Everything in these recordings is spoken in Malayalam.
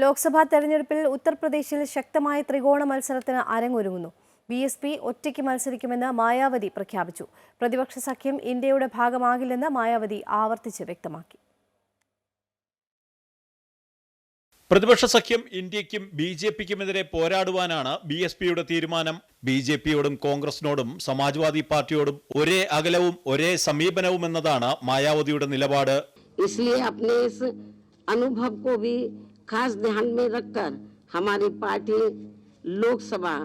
ലോക്സഭാ തെരഞ്ഞെടുപ്പിൽ ഉത്തർപ്രദേശിൽ ശക്തമായ ത്രികോണ മത്സരത്തിന് അരങ്ങൊരുങ്ങുന്നു. ബി എസ് പി ഒറ്റയ്ക്ക് മത്സരിക്കുമെന്ന് മായാവതി പ്രഖ്യാപിച്ചു. പ്രതിപക്ഷ സഖ്യം ഇന്ത്യയുടെ ഭാഗമാകില്ലെന്ന് മായാവതി ആവർത്തിച്ച് വ്യക്തമാക്കി. പ്രതിപക്ഷ സഖ്യം ഇന്ത്യക്കും ബി ജെ പിക്കുമെതിരെ പോരാടുവാനാണ് ബി എസ് പിയുടെ തീരുമാനം. ബി ജെ പിയോടും കോൺഗ്രസിനോടും സമാജ്വാദി പാർട്ടിയോടും ഒരേ അകലവും ഒരേ സമീപനവും എന്നതാണ് മായാവതിയുടെ നിലപാട്. അനുഭവ अपने इस अनुभव को भी खास ध्यान में रखकर हमारी पार्टी लोकसभा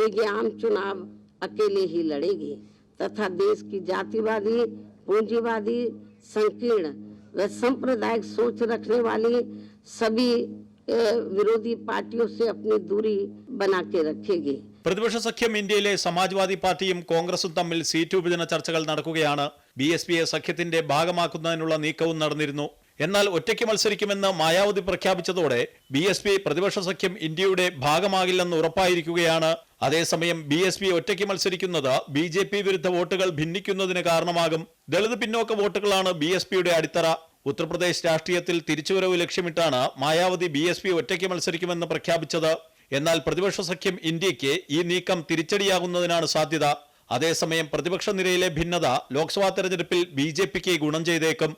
के ये आम चुनाव अकेले ही लड़ेगी तथा देश की जातिवादी पूंजीवादी संकीर्ण व सांप्रदायिक सोच रखने वाली सभी अ, विरोधी पार्टियों से अपनी दूरी बना के रखेगी പ്രതിപക്ഷ സഖ്യം ഇന്ത്യയിലെ സമാജ്വാദി പാർട്ടിയും കോൺഗ്രസും തമ്മിൽ സീറ്റ് വിഭജന ചർച്ചകൾ നടക്കുകയാണ് ബി എസ് പിയെ സഖ്യത്തിന്റെ ഭാഗമാക്കുന്നതിനുള്ള നീക്കവും നടന്നിരുന്നു എന്നാൽ ഒറ്റയ്ക്ക് മത്സരിക്കുമെന്ന് മായാവതി പ്രഖ്യാപിച്ചതോടെ ബി എസ് പി പ്രതിപക്ഷ സഖ്യം ഇന്ത്യയുടെ ഭാഗമാകില്ലെന്ന് ഉറപ്പായിരിക്കുകയാണ്. അതേസമയം ബി എസ് പി ഒറ്റയ്ക്ക് മത്സരിക്കുന്നത് ബി ജെ പി വിരുദ്ധ വോട്ടുകൾ ഭിന്നിക്കുന്നതിന് കാരണമാകും. ദളിത് പിന്നോക്ക വോട്ടുകളാണ് ബി എസ് പിയുടെ അടിത്തറ. ഉത്തർപ്രദേശ് രാഷ്ട്രീയത്തിൽ തിരിച്ചുവരവ് ലക്ഷ്യമിട്ടാണ് മായാവതി ബി എസ് പി ഒറ്റയ്ക്ക് മത്സരിക്കുമെന്ന് പ്രഖ്യാപിച്ചത്. എന്നാൽ പ്രതിപക്ഷ സഖ്യം ഇന്ത്യയ്ക്ക് ഈ നീക്കം തിരിച്ചടിയാകുന്നതിനാണ് സാധ്യത. അതേസമയം പ്രതിപക്ഷ നിരയിലെ ഭിന്നത ലോക്സഭാ തെരഞ്ഞെടുപ്പിൽ ബി ജെ പിക്ക് ഗുണം ചെയ്തേക്കും.